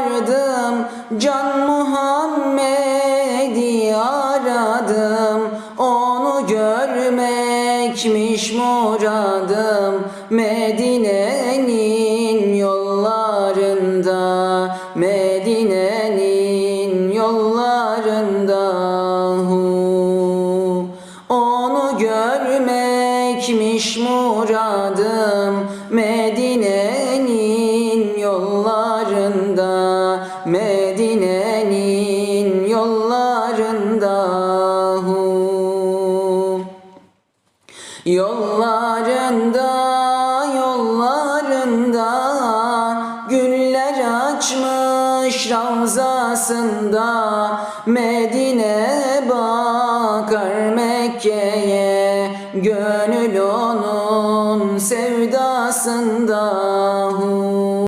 vardım Can Muhammed'i aradım Onu görmekmiş muradım Medine'nin yollarında Medine'nin yollarında hu. Onu görmekmiş muradım Medine Medine'nin yollarında hu. Yollarında, yollarında Güller açmış ravzasında Medine bakar Mekke'ye Gönül onun sevdasında